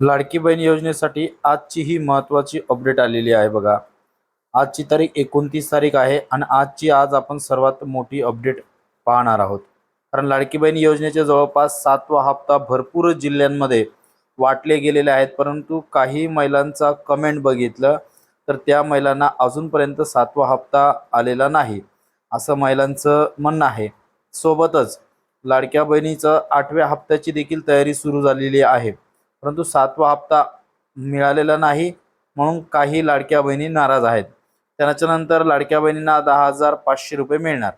लाडकी बहीण योजनेसाठी आजची ही महत्त्वाची अपडेट आलेली आहे बघा. आजची तारीख एकोणतीस तारीख आहे आणि आजची आज आपण सर्वात मोठी अपडेट पाहणार आहोत. कारण लाडकी बहीण योजनेच्या जवळपास सातवा हप्ता भरपूर जिल्ह्यांमध्ये वाटले गेलेले आहेत. परंतु काही महिलांचा कमेंट बघितलं तर त्या महिलांना अजूनपर्यंत सातवा हप्ता आलेला नाही असं महिलांचं म्हणणं आहे. सोबतच लाडक्या बहिणीचं आठव्या हप्त्याची देखील तयारी सुरू झालेली आहे. परंतु सातवा हप्ता मिळालेला नाही म्हणून काही लाडक्या बहिणी नाराज आहेत. त्याच्यानंतर लाडक्या बहिणींना दहा हजार पाचशे रुपये मिळणार.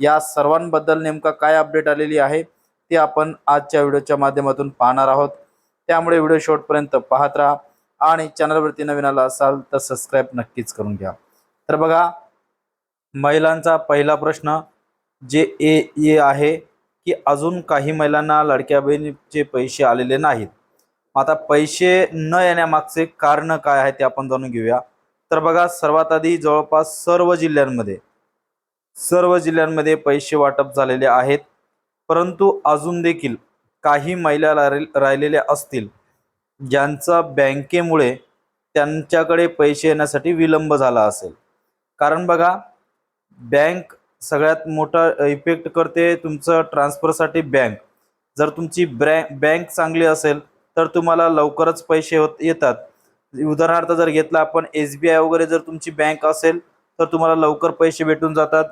या सर्वांबद्दल नेमका काय अपडेट आलेली आहे ते आपण आजच्या व्हिडिओच्या माध्यमातून पाहणार आहोत. त्यामुळे व्हिडिओ शेवटपर्यंत पाहत राहा आणि चॅनलवरती नवीन आला असाल तर सबस्क्राईब नक्कीच करून घ्या. तर बघा महिलांचा पहिला प्रश्न जे ए आहे की अजून काही महिलांना लाडक्या बहिणीचे पैसे आलेले नाहीत. आता पैसे न येण्यामागचे कारण काय आहे ते आपण जाणून घेऊया. तर बघा सर्वात आधी जवळपास सर्व जिल्ह्यांमध्ये सर्व जिल्ह्यांमध्ये पैसे वाटप झालेले आहेत. परंतु अजून देखील काही महिला राहिलेल्या असतील ज्यांचा बँकेमुळे त्यांच्याकडे पैसे येण्यासाठी विलंब झाला असेल. कारण बघा बँक सगळ्यात मोठा इफेक्ट करते तुमचं ट्रान्सफरसाठी बँक. जर तुमची ब्रँ बँक चांगली असेल तर तुम्हाला लवकरच पैसे होत येतात. उदाहरणार्थ जर घेतला आपण एस बी आय वगैरे जर तुमची बँक असेल तर तुम्हाला लवकर पैसे भेटून जातात.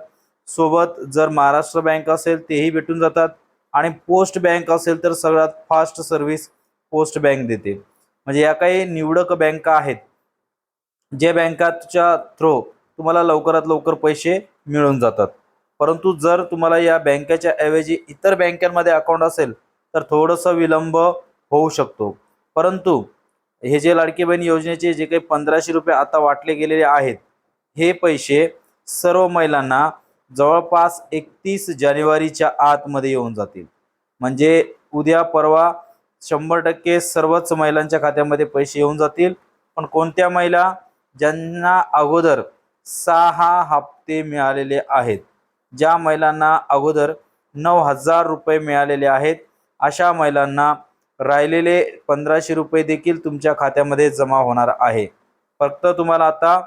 सोबत जर महाराष्ट्र बँक असेल तेही भेटून जातात. आणि पोस्ट बँक असेल तर सगळ्यात फास्ट सर्व्हिस पोस्ट बँक देते. म्हणजे या काही निवडक बँका आहेत. जे बँकाच्या थ्रू तुम्हाला लवकरात लवकर पैसे मिळून जातात. परंतु जर तुम्हाला या बँकेच्या ऐवजी इतर बँकांमध्ये अकाउंट असेल तर थोडंसं विलंब होऊ शकतो. परंतु हे जे लाडकी बहीण योजनेचे जे काही पंधराशे रुपये आता वाटले गेलेले आहेत हे पैसे सर्व महिलांना जवळपास एकतीस जानेवारीच्या आतमध्ये येऊन जातील. म्हणजे उद्या परवा शंभर टक्के सर्वच महिलांच्या खात्यामध्ये पैसे येऊन जातील. पण कोणत्या महिला ज्यांना अगोदर सहा हप्ते मिळालेले आहेत ज्या महिलांना अगोदर नऊ हजार रुपये मिळालेले आहेत अशा महिलांना राहिलेले पंधराशे रुपये देखील तुमच्या खात्यामध्ये जमा होणार आहे. फक्त तुम्हाला आता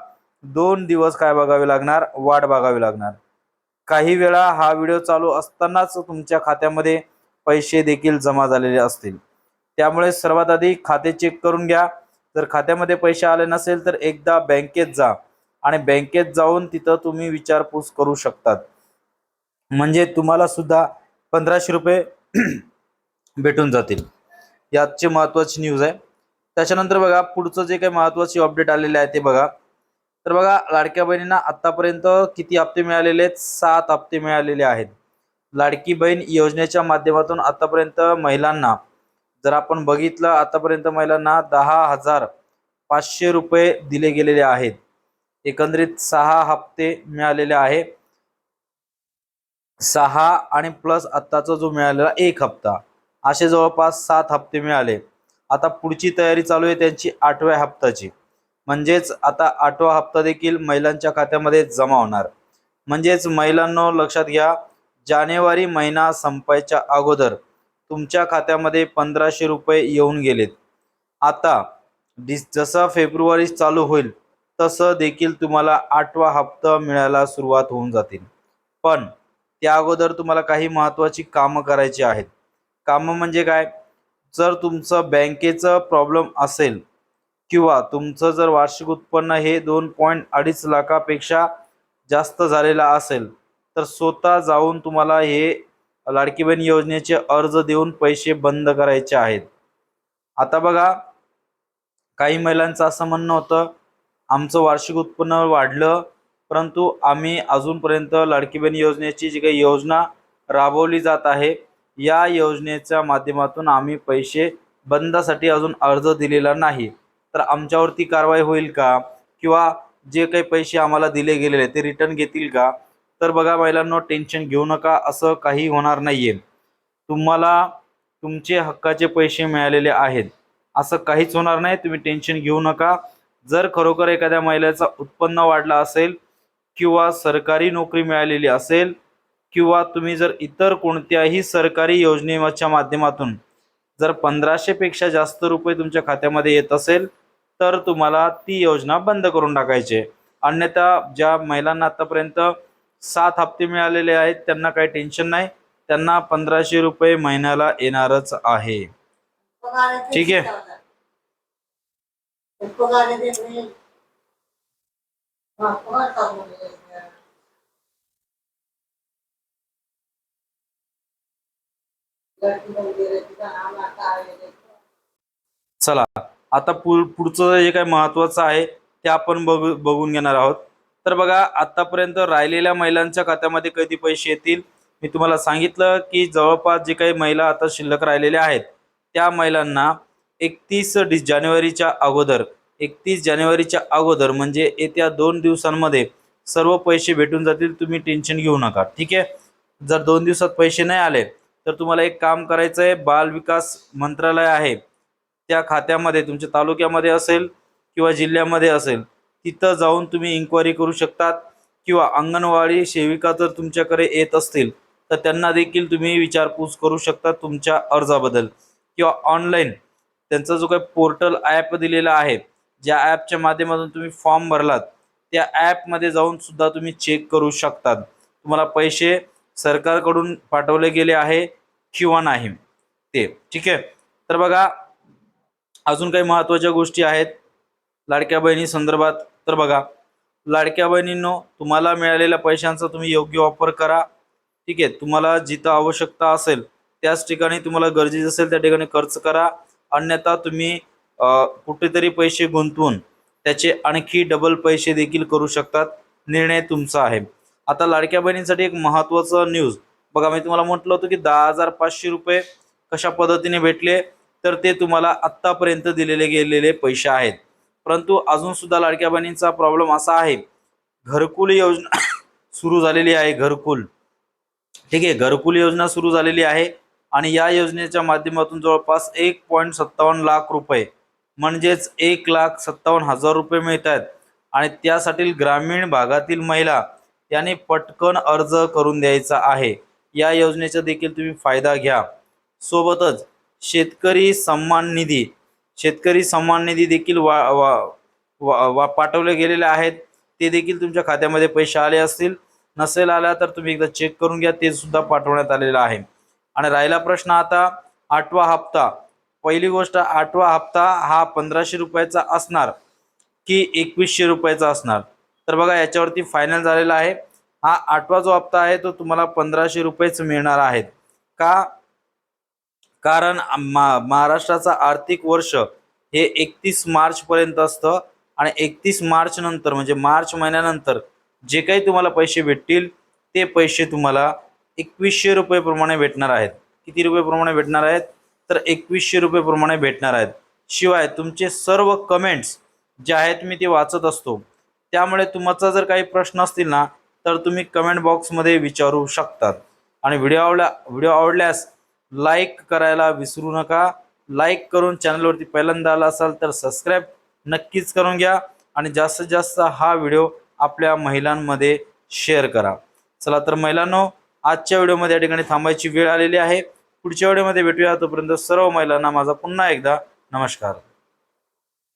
दोन दिवस काय बघावे लागणार? वाट बघावी लागणार. काही वेळा हा व्हिडिओ चालू असतानाच तुमच्या खात्यामध्ये पैसे देखील जमा झालेले असतील. त्यामुळे सर्वात आधी खाते चेक करून घ्या. जर खात्यामध्ये पैसे आले नसेल तर एकदा बँकेत जा आणि बँकेत जाऊन तिथं तुम्ही विचारपूस करू शकतात. म्हणजे तुम्हाला सुद्धा पंधराशे रुपये भेटून जातील. याची महत्त्वाची न्यूज आहे. त्याच्यानंतर बघा पुढचं जे काही महत्त्वाची अपडेट आलेले आहे ते बघा. तर बघा लाडक्या बहिणींना आतापर्यंत किती हप्ते मिळालेले आहेत? सात हप्ते मिळालेले आहेत. लाडकी बहीण योजनेच्या माध्यमातून आतापर्यंत महिलांना जर आपण बघितलं आतापर्यंत महिलांना दहा हजार पाचशे रुपये दिले गेलेले आहेत. एकंदरीत सहा हप्ते मिळालेले आहे. सहा आणि प्लस आत्ताचा जो मिळालेला एक हप्ता. असे जवळपास सात हप्ते मिळाले. आता पुढची तयारी चालू आहे त्यांची आठव्या हप्त्याची. म्हणजेच आता आठवा हप्ता देखील महिलांच्या खात्यामध्ये जमा होणार. म्हणजेच महिलांनो लक्षात घ्या जानेवारी महिना संपायच्या अगोदर तुमच्या खात्यामध्ये पंधराशे रुपये येऊन गेलेत. आता डिस जसं फेब्रुवारी चालू होईल तसं देखील तुम्हाला आठवा हप्ता मिळायला सुरुवात होऊन जातील. पण त्या अगोदर तुम्हाला काही महत्त्वाची कामं करायची आहेत. कामं म्हणजे काय? जर तुमचं बँकेचं प्रॉब्लेम असेल किंवा तुमचं जर वार्षिक उत्पन्न हे दोन पॉईंट अडीच लाखापेक्षा जास्त झालेलं असेल तर स्वतः जाऊन तुम्हाला हे लाडकी बहीण योजनेचे अर्ज देऊन पैसे बंद करायचे आहेत. आता बघा काही महिलांचं असं म्हणणं होतं आमचं वार्षिक उत्पन्न वाढलं परंतु आम्ही अजूनपर्यंत लाडकी बहीण योजनेची जी काही योजना राबवली जात आहे या योजनेच्या माध्यमातून आम्ही पैसे बंदासाठी अजून अर्ज दिलेला नाही. तर आमच्यावरती कारवाई होईल का? किंवा जे काही पैसे आम्हाला दिले गेलेले ते रिटर्न घेतील का? तर बघा महिलांना टेन्शन घेऊ नका असं काही होणार नाही आहे तुम्हाला तुमचे हक्काचे पैसे मिळालेले आहेत. असं काहीच होणार नाही तुम्ही टेन्शन घेऊ नका. जर खरोखर एखाद्या महिलेचं उत्पन्न वाढलं असेल किंवा सरकारी नोकरी मिळालेली असेल किंवा तुम्ही जर इतर कोणत्याही सरकारी योजनेच्या माध्यमातून जर पंधराशे पेक्षा जास्त रुपये तुमच्या खात्यामध्ये येत असेल तर तुम्हाला ती योजना बंद करून टाकायची अन्यथा ज्या महिलांना आतापर्यंत सात हप्ते मिळालेले आहेत त्यांना काही टेन्शन नाही. त्यांना पंधराशे रुपये महिन्याला येणारच आहे. ठीक आहे. पगार देत नाही हा, पगार टाकून देत नाही. लड़की लोग दे रहे थे, आम्हाला काय देत. चला आता पुढ पुढचं जे काही महत्वाचं आहे ते आपण बघू बघून घेणार आहोत. तर बघा आतापर्यंत राहिलेल्या महिलांच्या खात्यामध्ये कधी पैसे येतील? मी तुम्हाला सांगितलं की जवळपास जे काही महिला आता शिल्लक राहिलेल्या आहेत त्या महिलांना एकतीस डिस जानेवारीच्या अगोदर एकतीस जानेवारीच्या अगोदर म्हणजे येत्या दोन दिवसांमध्ये सर्व पैसे भेटून जातील तुम्ही टेन्शन घेऊ नका. ठीक आहे? जर दोन दिवसात पैसे नाही आले तर तुम्हाला एक काम करायचं आहे बाल विकास मंत्रालय आहे त्या खात्यामध्ये तुमच्या तालुक्यामध्ये असेल किंवा जिल्ह्यामध्ये असेल तिथं जाऊन तुम्ही इन्क्वायरी करू शकतात किंवा अंगणवाडी सेविका जर तुमच्याकडे येत असतील तर त्यांना देखील तुम्ही विचारपूस करू शकता तुमच्या अर्जाबद्दल. किंवा ऑनलाईन त्यांचा जो काही पोर्टल ॲप दिलेला आहे ज्या ॲपच्या माध्यमातून तुम्ही फॉर्म भरलात त्या ॲपमध्ये जाऊन सुद्धा तुम्ही चेक करू शकतात. तुम्हाला पैसे सरकारकडून पाठवले गेले आहे किंवा नाही ते. ठीक आहे? तर बघा अजून काही महत्त्वाच्या गोष्टी आहेत. लाडक्या बहिणी संदर्भात तर बघा लाडक्या बहिणींनो तुम्हाला मिळालेल्या पैशांचा तुम्ही योग्य वापर करा. ठीक आहे? तुम्हाला जिथं आवश्यकता असेल त्याच ठिकाणी तुम्हाला गरजेचं असेल त्या ठिकाणी खर्च करा. अन्यथा तुम्ही कुठेतरी पैसे गुंतवून त्याचे आणखी डबल पैसे देखील करू शकतात. निर्णय तुमचा आहे. आता लाडक्या बहिणींसाठी एक महत्त्वाचं न्यूज बघा मी तुम्हाला म्हटलं होतं की दहा हजार पाचशे रुपये कशा पद्धतीने भेटले तर ते तुम्हाला आत्तापर्यंत दिलेले गेलेले पैसे आहेत. परंतु अजूनसुद्धा लाडक्या बहिणींचा प्रॉब्लेम असा आहे. घरकुल योजना सुरू झालेली आहे घरकुल. ठीक आहे घरकुल योजना सुरू झालेली आहे आणि या योजनेच्या माध्यमातून जवळपास एक पॉईंट सत्तावन्न लाख रुपये म्हणजेच एक लाख सत्तावन्न हजार रुपये मिळत आहेत आणि त्यासाठी ग्रामीण भागातील महिला त्याने पटकन अर्ज करून द्यायचा आहे. या योजनेचा देखील तुम्ही फायदा घ्या. सोबतच शेतकरी सन्मान निधी शेतकरी सन्मान निधी देखील वा वा वा वा पाठवले गेलेले आहेत. ते देखील तुमच्या खात्यामध्ये पैसे आले असतील. नसेल आला तर तुम्ही एकदा चेक करून घ्या. ते सुद्धा पाठवण्यात आलेलं आहे. आणि राहिला प्रश्न आता आठवा हप्ता. पहिली गोष्ट आठवा हप्ता हा पंधराशे रुपयाचा असणार की एकवीसशे रुपयाचा असणार? तर बघा याच्यावरती फायनल झालेला आहे. हा आठवा जो हप्ता आहे तो तुम्हाला पंधराशे रुपयेच मिळणार आहेत का? कारण महाराष्ट्राचा आर्थिक वर्ष हे एकतीस मार्चपर्यंत असतं आणि एकतीस मार्च नंतर म्हणजे मार्च महिन्यानंतर जे काही तुम्हाला पैसे भेटतील ते पैसे तुम्हाला एकवीसशे रुपयेप्रमाणे भेटणार आहेत. किती रुपयेप्रमाणे भेटणार आहेत? तर एकवीसशे रुपयेप्रमाणे भेटणार आहेत. शिवाय तुमचे सर्व कमेंट्स जे आहेत मी ते वाचत असतो. त्यामुळे तुमचा जर काही प्रश्न असतील ना तर तुम्ही कमेंट बॉक्समध्ये विचारू शकतात. आणि व्हिडिओ आवडला व्हिडिओ आवडल्यास लाईक करायला विसरू नका. लाईक करून चॅनलवरती पहिल्यांदा आला असाल तर सबस्क्राईब नक्कीच करून घ्या. आणि जास्तीत जास्त हा व्हिडिओ आपल्या महिलांमध्ये शेअर करा. चला तर महिलांनो आजच्या व्हिडिओमध्ये या ठिकाणी थांबायची वेळ आलेली आहे. पुढच्या व्हिडिओमध्ये भेटूया. तोपर्यंत सर्व महिलांना माझा पुन्हा एकदा नमस्कार.